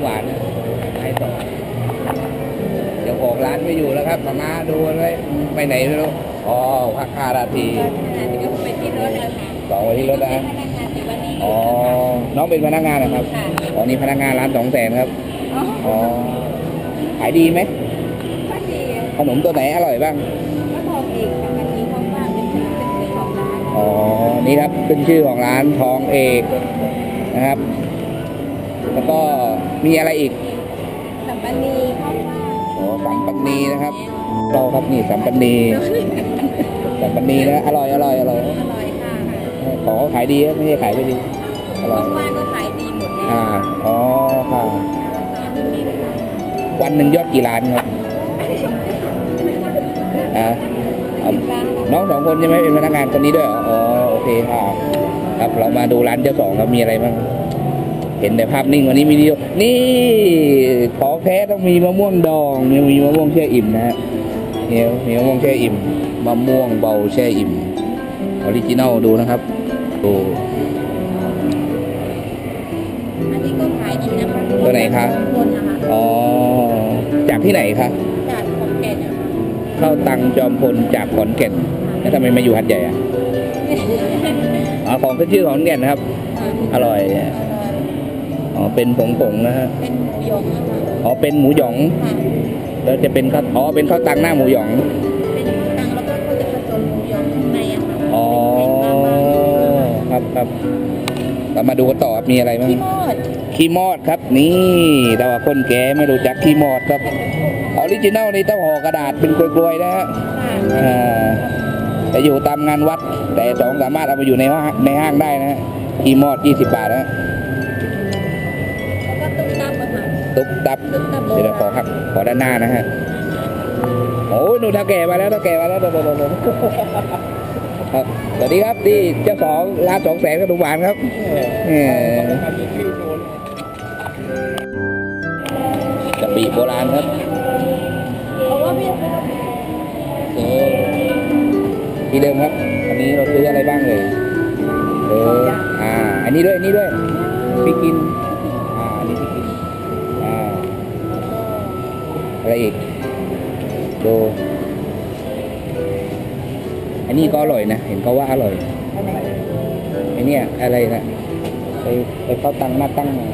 มหวานนะให้ต่อเจ้าของร้านไม่อยู่แล้วครับมามาดูกันไว้ไปไหนไม่รู้อ๋อพักคาราทีก็ไปที่รถเลยค่ะสองวันที่รถนะพนักงานที่วันนี้อ๋อน้องเป็นพนักงานนะครับค่ะอ๋อนี่พนักงานร้านสองแสนครับอ๋ออ๋อขายดีไหมก็ดีขนมตัวไหนอร่อยบ้างก็ทองเอกค่ะวันนี้ทองว่างเป็นเป็นชื่อของร้านอ๋อ นี่ครับขึ้นชื่อของร้านทองเอกนะครับ แล้วก็มีอะไรอีกสัมปนีข้าวว่างอ๋อสัมปันนีนะครับ เราครับนี่สัมปันนีสัมปันนีนะอร่อยอร่อยอร่อยอร่อยค่ะของเขาขายดีครับไม่ใช่ขายไม่ดีอร่อยข้าวว่างก็ขายดีหมดเลยอ่าอ๋อค่ะวันหนึ่งยอดกี่ล้านครับอ่าเอาร้านน้องสองคนใช่ไหมเป็นพนักงานคนนี้ด้วยเหรออ๋อโอเคครับครับเรามาดูร้านเจ้าของครับมีอะไรบ้าง เห็นแต่ภาพนิ่งวันนี้มีนิยมนี่ของแท้ต้องมีมะม่วงดองมีมีมะม่วงแช่อิ่มนะฮะมีมีมะม่วงแช่อิ่มมะม่วงเบาแช่อิ่มออริจินัลดูนะครับดูอันนี้ก็ขายดีนะคะตัวไหนคะคนนะคะอ๋อจากที่ไหนคะจากของแก่นนะคะเข้าตังจอมพลจากขอนแก่นแล้วทำไมมาอยู่หัดใหญ่อะอ๋อของขึ้นชื่อของขอนแก่นนะครับ อร่อย อ๋อเป็นผงผงๆนะฮะเป็นหมูหยองนะคะอ๋อเป็นหมูหยองค่ะแล้วจะเป็นข้าวอ๋อเป็นข้าวตังหน้าหมูหยองเป็นตังแล้วก็เขาจะผสมหมูหยองข้างในอะค่ะอ๋อเป็นมากๆครับครับเรามาดูกันต่อครับมีอะไรบ้างพี่มอดขี้มอดครับ นี่แต่ว่าคนแก่ไม่รู้จักขี้มอดครับออริจินัลนี่ต้องห่อกระดาษเป็นกลวยๆนะฮะค่ะอ่าแต่อยู่ตามงานวัด แต่สองสามารถเอามาอยู่ในห้างในห้างได้นะฮะขี้มอด 20 บาทนะฮะ ตุ๊บตับเดี๋ยวขอครับ ขอด้านหน้านะฮะโอ้ยหนูถ้าแก่มาแล้วถ้าแก่มาแล้วเดี๋ยวเดี๋ยวเดี๋ยวครับสวัสดีครับที่เจ้าของร้านสองแสนขนมหวานครับแหมกะปิโบราณครับเพราะว่ามีโอเคที่เดิมครับ อันนี้เราซื้ออะไรบ้างเลยเอออ่า อันนี้ด้วย อันนี้ด้วยพี่กิน อะไรอีกดูอันนี้ก็อร่อยนะ เห็นเขาว่าอร่อยไอเนี่ยอะไรนะไปไปเข้าตังค์หน้าตั้งมา